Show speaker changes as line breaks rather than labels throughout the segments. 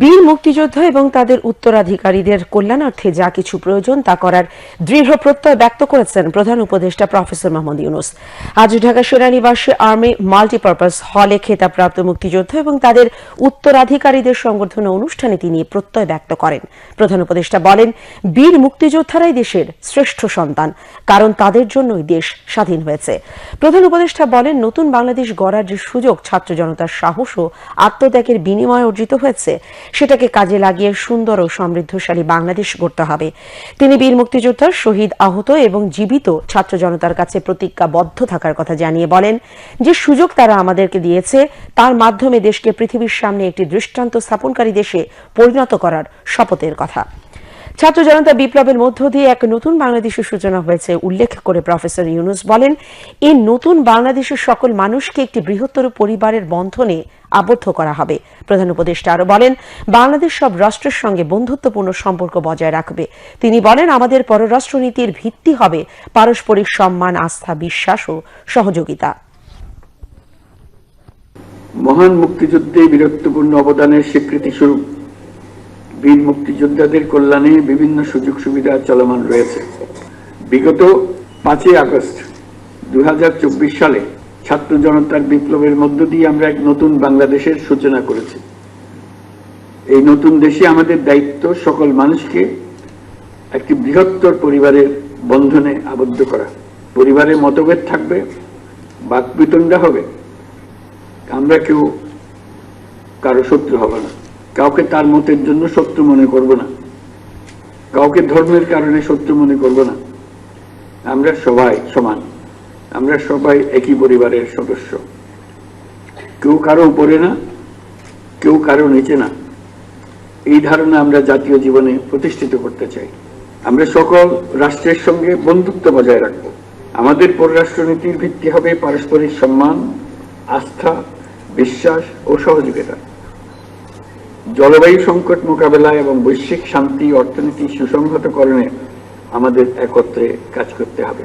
বীর মুক্তিযোদ্ধা এবং তাদের উত্তরাধিকারীদের কল্যাণার্থে যা কিছু প্রয়োজন তা করার দৃঢ় প্রত্যয় ব্যক্ত করেছেন প্রধান উপদেষ্টা প্রফেসর মোহাম্মদ ইউনুস। আজ ঢাকা সেনানিবাসে আর্মি মাল্টিপারপাস হলে খেতাবপ্রাপ্ত মুক্তিযোদ্ধা এবং তাদের উত্তরাধিকারীদের সংবর্ধনা অনুষ্ঠানে তিনি প্রত্যয় ব্যক্ত করেন। প্রধান উপদেষ্টা বলেন, বীর মুক্তিযোদ্ধারাই দেশের শ্রেষ্ঠ সন্তান, কারণ তাদের জন্যই দেশ স্বাধীন হয়েছে। প্রধান উপদেষ্টা বলেন, নতুন বাংলাদেশ গড়ার যে সুযোগ ছাত্র জনতার সাহস ও আত্মত্যাগের বিনিময়ে অর্জিত হয়েছে সেটাকে কাজে লাগিয়ে সুন্দর ও সমৃদ্ধশালী বাংলাদেশ গড়তে হবে। তিনি বীর মুক্তিযোদ্ধার শহীদ আহত এবং জীবিত ছাত্র জনতার কাছে প্রতিজ্ঞাবদ্ধ থাকার কথা জানিয়ে বলেন যে সুযোগ তারা আমাদেরকে দিয়েছে, তার মাধ্যমে দেশকে পৃথিবীর সামনে একটি দৃষ্টান্ত স্থাপনকারী দেশে পরিণত করার শপথের কথা। ছাত্র জনতা বিপ্লবের মধ্য দিয়ে এক নতুন বাংলাদেশের সূচনা হয়েছে, উল্লেখ করে প্রফেসর ইউনুস বলেন, এই নতুন বাংলাদেশের সকল মানুষকে একটি বৃহত্তর পরিবারের বন্ধনে আবদ্ধ করা হবে। প্রধান উপদেষ্টা আরও বলেন, বাংলাদেশ সব রাষ্ট্রের সঙ্গে বন্ধুত্বপূর্ণ সম্পর্ক বজায় রাখবে। তিনি বলেন, আমাদের পররাষ্ট্রনীতির ভিত্তি হবে পারস্পরিক সম্মান, আস্থা, বিশ্বাস ও সহযোগিতা।
মহান মুক্তিযুদ্ধে বীরত্বপূর্ণ অবদানের স্বীকৃতি স্বরূপ বীর মুক্তিযোদ্ধাদের কল্যাণে বিভিন্ন সুযোগ সুবিধা চলমান রয়েছে। বিগত পাঁচই আগস্ট দু হাজার চব্বিশ সালে ছাত্র জনতার বিপ্লবের মধ্য দিয়ে আমরা এক নতুন বাংলাদেশের সূচনা করেছি। এই নতুন দেশে আমাদের দায়িত্ব সকল মানুষকে একটি বৃহত্তর পরিবারের বন্ধনে আবদ্ধ করা। পরিবারের মতভেদ থাকবে, বাকবিতণ্ডা হবে। আমরা কেউ কারও শত্রু হব না। কাউকে তার মতের জন্য শত্রু মনে করব না। কাউকে ধর্মের কারণে শত্রু মনে করব না। আমরা সবাই সমান। আমরা সবাই একই পরিবারের সদস্য। কেউ কারও উপরে না, কেউ কারও নিচে না। এই ধারণা আমরা জাতীয় জীবনে প্রতিষ্ঠিত করতে চাই। আমরা সকল রাষ্ট্রের সঙ্গে বন্ধুত্ব বজায় রাখব। আমাদের পররাষ্ট্রনীতির ভিত্তি হবে পারস্পরিক সম্মান, আস্থা, বিশ্বাস ও সহযোগিতা। জলবায়ু সংকট মোকাবেলায় এবং বৈশ্বিক শান্তি অর্থনীতি সুসংহতকরণে আমাদের একত্রে কাজ করতে হবে।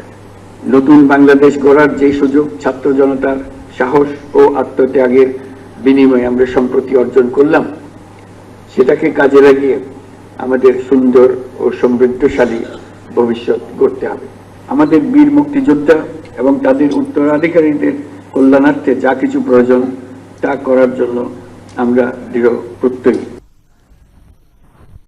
নতুন বাংলাদেশ গড়ার যে সুযোগ, ছাত্র জনতার সাহস ও আত্মত্যাগের বিনিময়ে আমরা সম্প্রতি অর্জন করলাম, সেটাকে কাজে লাগিয়ে আমাদের সুন্দর ও সমৃদ্ধশালী ভবিষ্যৎ গড়তে হবে। আমাদের বীর মুক্তিযোদ্ধা এবং তাদের উত্তরাধিকারীদের কল্যাণার্থে যা কিছু প্রয়োজন তা করার জন্য আমরা দৃঢ় প্রত্যয়ী।